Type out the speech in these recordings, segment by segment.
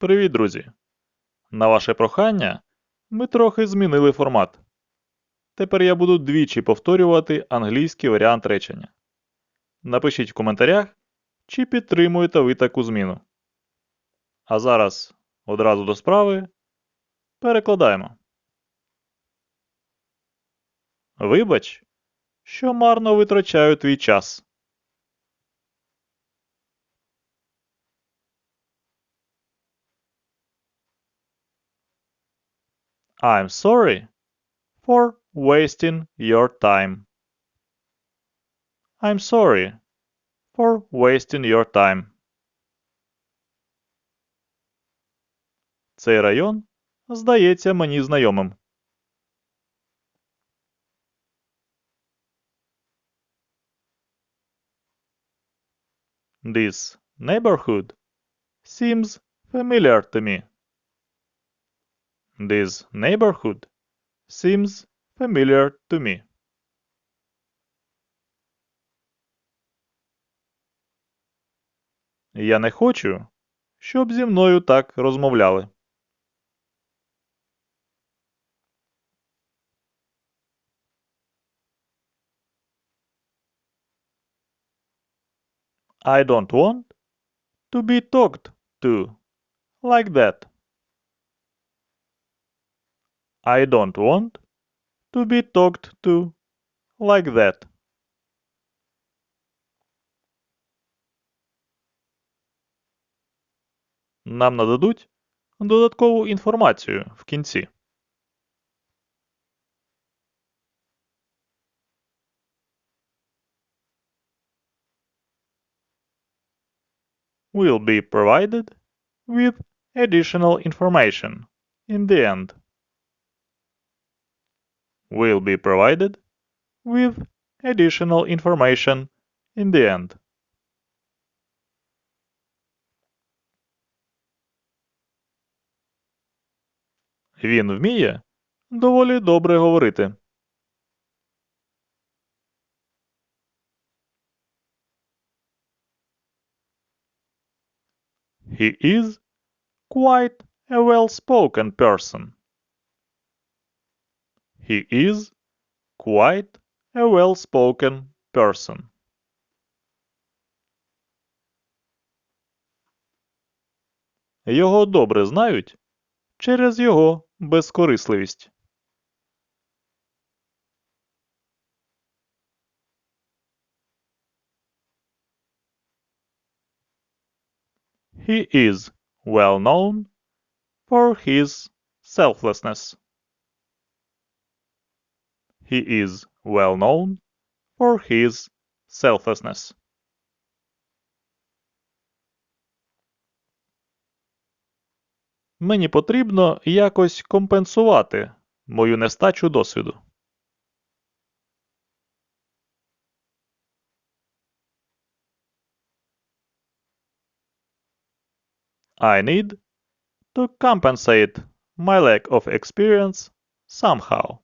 Привіт, друзі! На ваше прохання ми трохи змінили формат. Тепер я буду двічі повторювати англійський варіант речення. Напишіть в коментарях, чи підтримуєте ви таку зміну. А зараз одразу до справи перекладаємо. Вибач, що марно витрачаю твій час. I'm sorry for wasting your time. I'm sorry for wasting your time. Цей район здається мені знайомим. This neighborhood seems familiar to me. This neighborhood seems familiar to me. Я не хочу, щоб зі мною так розмовляли. I don't want to be talked to like that. I don't want to be talked to like that. Нам нададуть додаткову інформацію в кінці. Will be provided with additional information in the end. Will be provided with additional information in the end. Він вміє доволі добре говорити. He is quite a well-spoken person. He is quite a well-spoken person. Його добре знають через його безкорисливість. He is well known for his selflessness. He is well known for his selflessness. Мені потрібно якось компенсувати мою нестачу досвіду. I need to compensate my lack of experience somehow.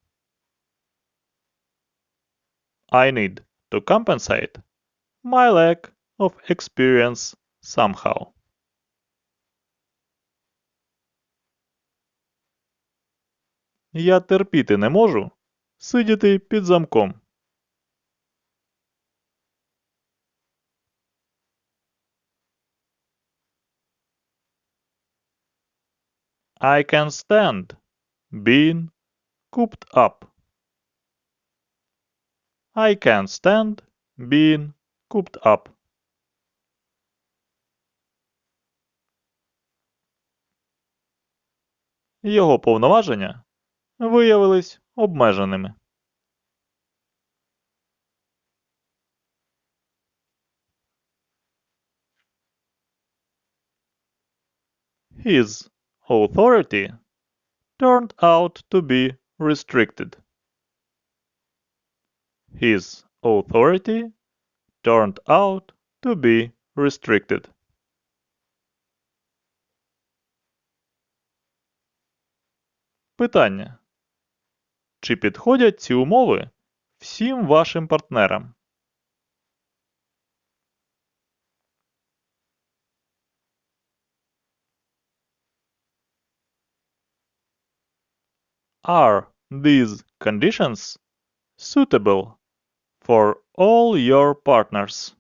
I need to compensate my lack of experience somehow. Я терпіти не можу сидіти під замком. I can stand being cooped up. I can stand being cooped up. Його повноваження виявились обмеженими. His authority turned out to be restricted. His authority turned out to be restricted. Питання. Чи підходять ці умови всім вашим партнерам? Are these conditions suitable for all your partners?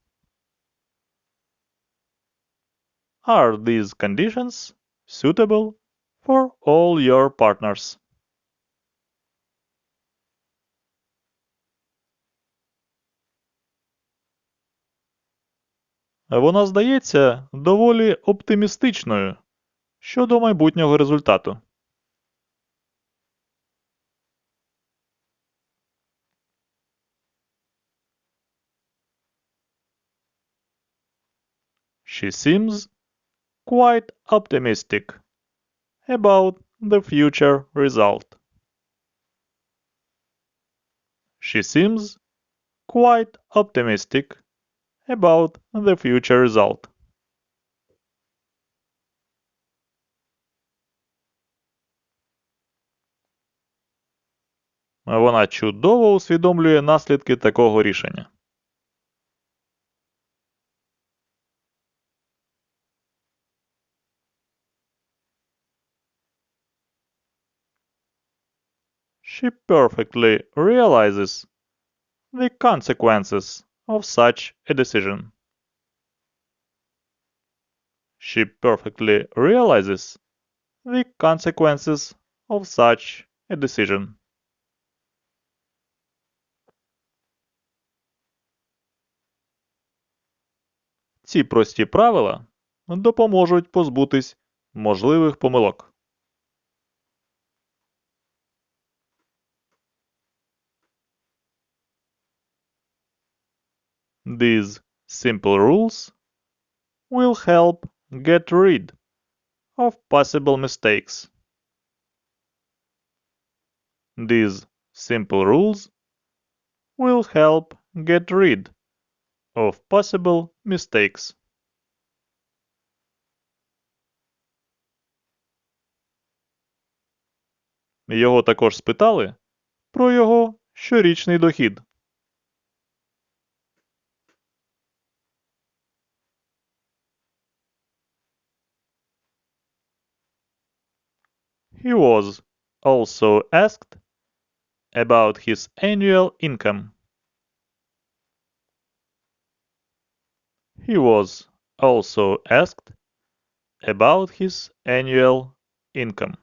Are these conditions suitable for all your partners? Вона здається доволі оптимістичною щодо майбутнього результату. She seems quite optimistic about the future result. She seems quite optimistic about the future result. Вона чудово усвідомлює наслідки такого рішення. She perfectly realizes the consequences of such a decision. She perfectly realizes the consequences of such a decision. Ці прості правила допоможуть позбутись можливих помилок. These simple rules will help get rid of possible mistakes. These simple rules will help get rid of possible mistakes. Його також спитали про його щорічний дохід. He was also asked about his annual income. He was also asked about his annual income.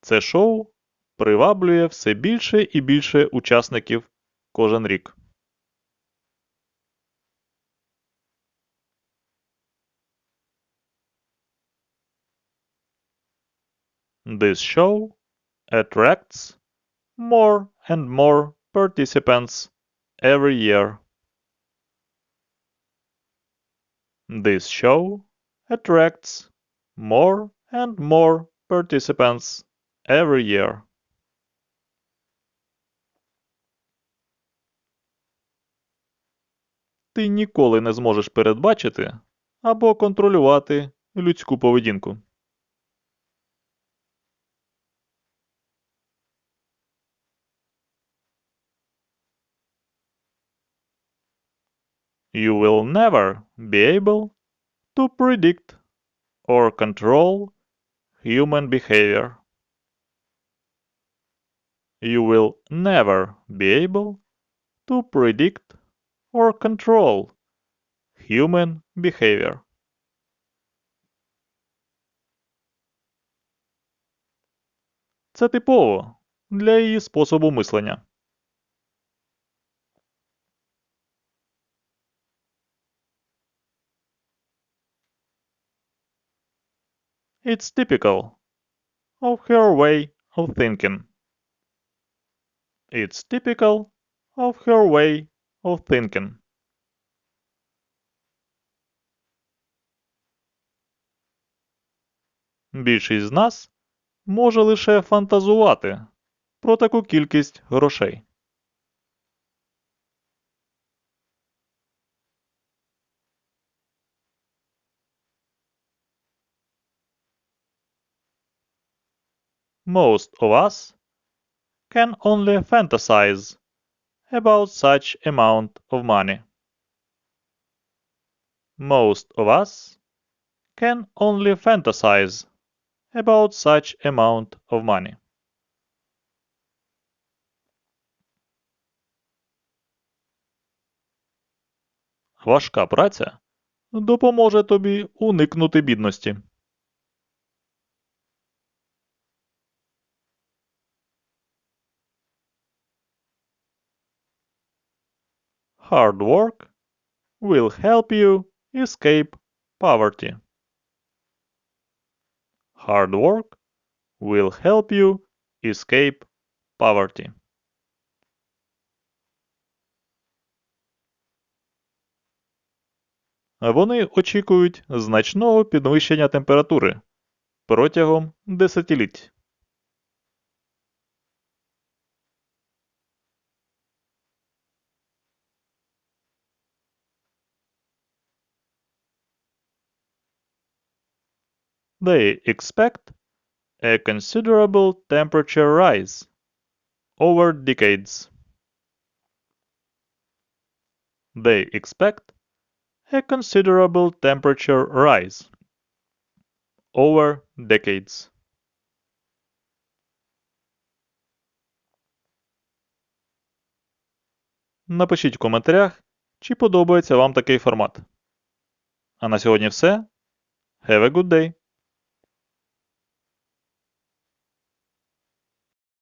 Це шоу приваблює все більше і більше учасників кожен рік. This show attracts more and more participants every year. This show attracts more and more participants every year. Ти ніколи не зможеш передбачити або контролювати людську поведінку. You will never be able to predict or control human behavior. You will never be able to predict or control human behavior. Це типово для її способу мислення. It's typical of her way of thinking. It's typical of her way of thinking. Більшість з нас може лише фантазувати про таку кількість грошей. Most of us can only fantasize about such amount of money. Most of us can only fantasize about such amount of money. Важка праця допоможе тобі уникнути бідності. Hard work will help you escape poverty. Hard work will help you escape poverty. Вони очікують значного підвищення температури протягом десятиліть. They expect a considerable temperature rise over decades. They expect a considerable temperature rise over decades. Напишіть в коментарях, чи подобається вам такий формат. А на сьогодні все. Have a good day!